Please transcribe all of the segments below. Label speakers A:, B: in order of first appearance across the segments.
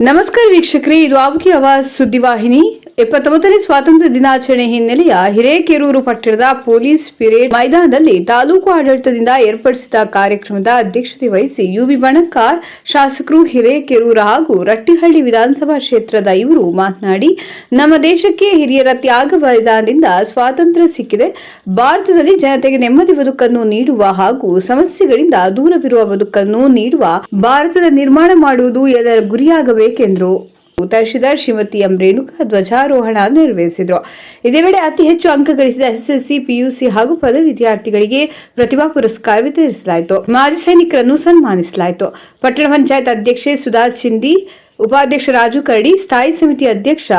A: ನಮಸ್ಕಾರ ವೀಕ್ಷಕರೇ ಇದು ಆಬುಕಿ ಆವಾಜ್ ಸುದ್ದಿವಾಹಿನಿ ಎಪ್ಪತ್ತೊಂಬತ್ತನೇ ಸ್ವಾತಂತ್ರ್ಯ ದಿನಾಚರಣೆ ಹಿನ್ನೆಲೆಯ ಹಿರೇಕೆರೂರು ಪಟ್ಟಣದ ಪೊಲೀಸ್ ಪಿರೇಡ್ ಮೈದಾನದಲ್ಲಿ ತಾಲೂಕು ಆಡಳಿತದಿಂದ ಏರ್ಪಡಿಸಿದ ಕಾರ್ಯಕ್ರಮದ ಅಧ್ಯಕ್ಷತೆ ವಹಿಸಿ ಯುವಿ ಬಣಕಾರ್ ಶಾಸಕರು ಹಿರೇಕೆರೂರು ಹಾಗೂ ರಟ್ಟಿಹಳ್ಳಿ ವಿಧಾನಸಭಾ ಕ್ಷೇತ್ರದ ಇವರು ಮಾತನಾಡಿ, ನಮ್ಮ ದೇಶಕ್ಕೆ ಹಿರಿಯರ ತ್ಯಾಗ ಬಲಿದಾನದಿಂದ ಸ್ವಾತಂತ್ರ್ಯ ಸಿಕ್ಕಿದೆ. ಭಾರತದಲ್ಲಿ ಜನತೆಗೆ ನೆಮ್ಮದಿ ಬದುಕನ್ನು ನೀಡುವ ಹಾಗೂ ಸಮಸ್ಯೆಗಳಿಂದ ದೂರವಿರುವ ಬದುಕನ್ನು ನೀಡುವ ಭಾರತದ ನಿರ್ಮಾಣ ಮಾಡುವುದು ಎಲ್ಲರ ಗುರಿಯಾಗಬೇಕೆಂದರು. ತಹಶೀಲ್ದಾರ್ ಶ್ರೀಮತಿ ಎಂ ರೇಣುಕಾ ಧ್ವಜಾರೋಹಣ ನೆರವೇರಿಸಿದರು. ಇದೇ ವೇಳೆ ಅತಿ ಹೆಚ್ಚು ಅಂಕ ಗಳಿಸಿದ ಎಸ್ಎಸ್ಎಲ್ಸಿ, ಪಿಯುಸಿ ಹಾಗೂ ಪದವಿ ವಿದ್ಯಾರ್ಥಿಗಳಿಗೆ ಪ್ರತಿಭಾ ಪುರಸ್ಕಾರ ವಿತರಿಸಲಾಯಿತು. ಮಾಜಿ ಸೈನಿಕರನ್ನು ಸನ್ಮಾನಿಸಲಾಯಿತು. ಪಟ್ಟಣ ಪಂಚಾಯತ್ ಅಧ್ಯಕ್ಷೆ ಸುಧಾ ಚಿಂದಿ, ಉಪಾಧ್ಯಕ್ಷ ರಾಜು ಕರಡಿ, ಸ್ಥಾಯಿ ಸಮಿತಿ ಅಧ್ಯಕ್ಷ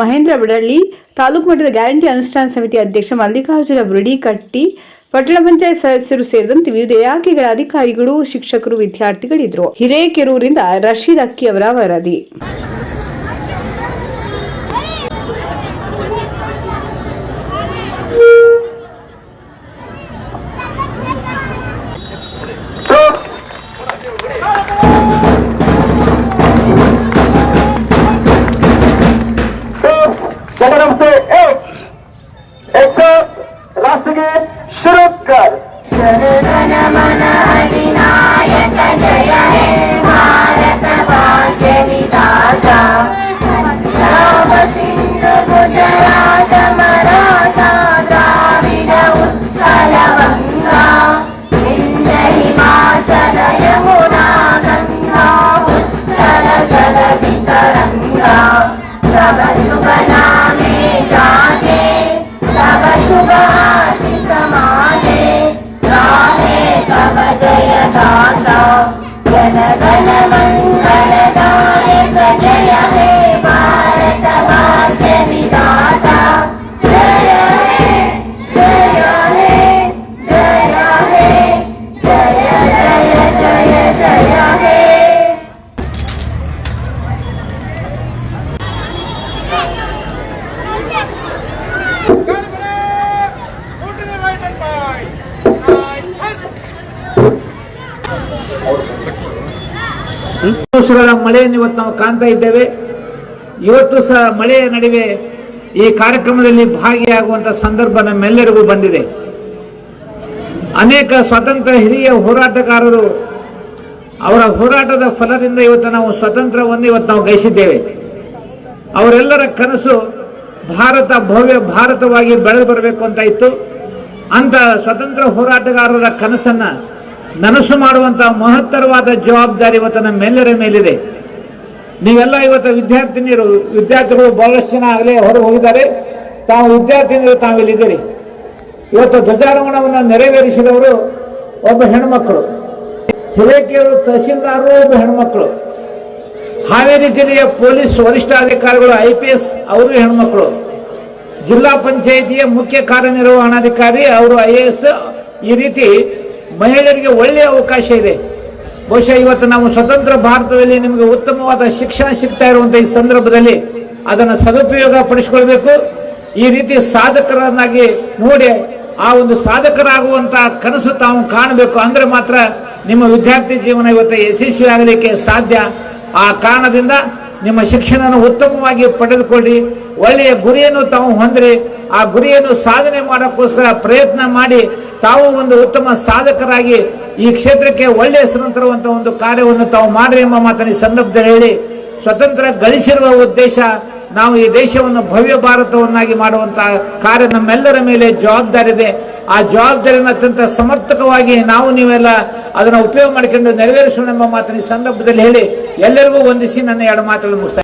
A: ಮಹೇಂದ್ರ ಬಡಳ್ಳಿ, ತಾಲೂಕು ಮಟ್ಟದ ಗ್ಯಾರಂಟಿ ಅನುಷ್ಠಾನ ಸಮಿತಿ ಅಧ್ಯಕ್ಷ ಮಲ್ಲಿಕಾರ್ಜುನ ಬುರುಡಿಕಟ್ಟಿ ಪಟ್ಟಣ ಪಂಚಾಯತ್ ಸದಸ್ಯರು ಸೇರಿದಂತೆ ವಿವಿಧ ಇಲಾಖೆಗಳ ಅಧಿಕಾರಿಗಳು, ಶಿಕ್ಷಕರು, ವಿದ್ಯಾರ್ಥಿಗಳಿದ್ದರು. ಹಿರೇಕೆರೂರಿಂದ ರಶೀದ್ ಅಕ್ಕಿ ಅವರ ವರದಿ.
B: एक एक सौ राष्ट्रगीत शुरू कर
C: ವರ್ಷಗಳ ಮಳೆಯನ್ನು ಇವತ್ತು ನಾವು ಕಾಣ್ತಾ ಇದ್ದೇವೆ. ಇವತ್ತು ಸಹ ಮಳೆಯ ನಡುವೆ ಈ ಕಾರ್ಯಕ್ರಮದಲ್ಲಿ ಭಾಗಿಯಾಗುವಂತ ಸಂದರ್ಭ ನಮ್ಮೆಲ್ಲರಿಗೂ ಬಂದಿದೆ. ಅನೇಕ ಸ್ವತಂತ್ರ ಹಿರಿಯ ಹೋರಾಟಗಾರರು ಅವರ ಹೋರಾಟದ ಫಲದಿಂದ ಇವತ್ತು ನಾವು ಸ್ವತಂತ್ರವನ್ನು ಇವತ್ತು ನಾವು ಗಳಿಸಿದ್ದೇವೆ. ಅವರೆಲ್ಲರ ಕನಸು ಭಾರತ, ಭವ್ಯ ಭಾರತವಾಗಿ ಬೆಳೆದು ಬರಬೇಕು ಅಂತ ಇತ್ತು. ಅಂತ ಸ್ವತಂತ್ರ ಹೋರಾಟಗಾರರ ಕನಸನ್ನ ನನಸು ಮಾಡುವಂತಹ ಮಹತ್ತರವಾದ ಜವಾಬ್ದಾರಿ ಇವತ್ತು ನಮ್ಮೆಲ್ಲರ ಮೇಲಿದೆ. ನೀವೆಲ್ಲ ಇವತ್ತು ವಿದ್ಯಾರ್ಥಿನಿಯರು, ವಿದ್ಯಾರ್ಥಿಗಳು ಬಹಳಷ್ಟು ಜನ ಆಗಲೇ ಹೊರ ಹೋಗಿದ್ದಾರೆ. ತಾವು ವಿದ್ಯಾರ್ಥಿನಿಯರು, ತಾವಿಲ್ಲಿದ್ದೀರಿ. ಇವತ್ತು ಧ್ವಜಾರೋಹಣವನ್ನು ನೆರವೇರಿಸಿದವರು ಒಬ್ಬ ಹೆಣ್ಮಕ್ಕಳು ಹಿರೇಕೆಯರು ತಹಸೀಲ್ದಾರರು ಒಬ್ಬ ಹೆಣ್ಮಕ್ಕಳು ಹಾವೇರಿ ಜಿಲ್ಲೆಯ ಪೊಲೀಸ್ ವರಿಷ್ಠಾಧಿಕಾರಿಗಳು, ಐ ಪಿ ಎಸ್ ಅವರು ಹೆಣ್ಮಕ್ಕಳು ಜಿಲ್ಲಾ ಪಂಚಾಯಿತಿಯ ಮುಖ್ಯ ಕಾರ್ಯನಿರ್ವಹಣಾಧಿಕಾರಿ, ಅವರು ಐ ಎ ಎಸ್. ಈ ರೀತಿ ಮಹಿಳೆಯರಿಗೆ ಒಳ್ಳೆಯ ಅವಕಾಶ ಇದೆ. ಬಹುಶಃ ಇವತ್ತು ನಾವು ಸ್ವತಂತ್ರ ಭಾರತದಲ್ಲಿ ನಿಮಗೆ ಉತ್ತಮವಾದ ಶಿಕ್ಷಣ ಸಿಗ್ತಾ ಇರುವಂಥ ಈ ಸಂದರ್ಭದಲ್ಲಿ ಅದನ್ನು ಸದುಪಯೋಗ ಪಡಿಸ್ಕೊಳ್ಬೇಕು ಈ ರೀತಿ ಸಾಧಕರನ್ನಾಗಿ ನೋಡಿ ಆ ಒಂದು ಸಾಧಕರಾಗುವಂತಹ ಕನಸು ತಾವು ಕಾಣಬೇಕು ಅಂದ್ರೆ ಮಾತ್ರ ನಿಮ್ಮ ವಿದ್ಯಾರ್ಥಿ ಜೀವನ ಇವತ್ತು ಯಶಸ್ವಿ ಆಗಲಿಕ್ಕೆ ಸಾಧ್ಯ. ಆ ಕಾರಣದಿಂದ ನಿಮ್ಮ ಶಿಕ್ಷಣವನ್ನು ಉತ್ತಮವಾಗಿ ಪಡೆದುಕೊಳ್ಳಿ. ಒಳ್ಳೆಯ ಗುರಿಯನ್ನು ತಾವು ಹೊಂದಿರಿ. ಆ ಗುರಿಯನ್ನು ಸಾಧನೆ ಮಾಡೋಕ್ಕೋಸ್ಕರ ಪ್ರಯತ್ನ ಮಾಡಿ. ತಾವು ಒಂದು ಉತ್ತಮ ಸಾಧಕರಾಗಿ ಈ ಕ್ಷೇತ್ರಕ್ಕೆ ಒಳ್ಳೆಯ ಹೆಸರು ತರುವಂತಹ ಒಂದು ಕಾರ್ಯವನ್ನು ತಾವು ಮಾಡ್ರಿ ಎಂಬ ಮಾತನ್ನು ಈ ಸಂದರ್ಭದಲ್ಲಿ ಹೇಳಿ ಸ್ವತಂತ್ರ ಗಳಿಸಿರುವ ಉದ್ದೇಶ ನಾವು ಈ ದೇಶವನ್ನು ಭವ್ಯ ಭಾರತವನ್ನಾಗಿ ಮಾಡುವಂತಹ ಕಾರ್ಯ ನಮ್ಮೆಲ್ಲರ ಮೇಲೆ ಜವಾಬ್ದಾರಿ ಇದೆ. ಆ ಜವಾಬ್ದಾರಿಯನ್ನು ಅತ್ಯಂತ ಸಮರ್ಥಕವಾಗಿ ನಾವು ನೀವೆಲ್ಲ ಅದನ್ನು ಉಪಯೋಗ ಮಾಡಿಕೊಂಡು ನೆರವೇರಿಸೋಣ ಎಂಬ ಮಾತನ್ನು ಈ ಸಂದರ್ಭದಲ್ಲಿ ಹೇಳಿ. ಎಲ್ಲರಿಗೂ ವಂದಿಸಿ ನನ್ನ ಎರಡು ಮಾತನ್ನು ಮುಗಿಸ್ತಾ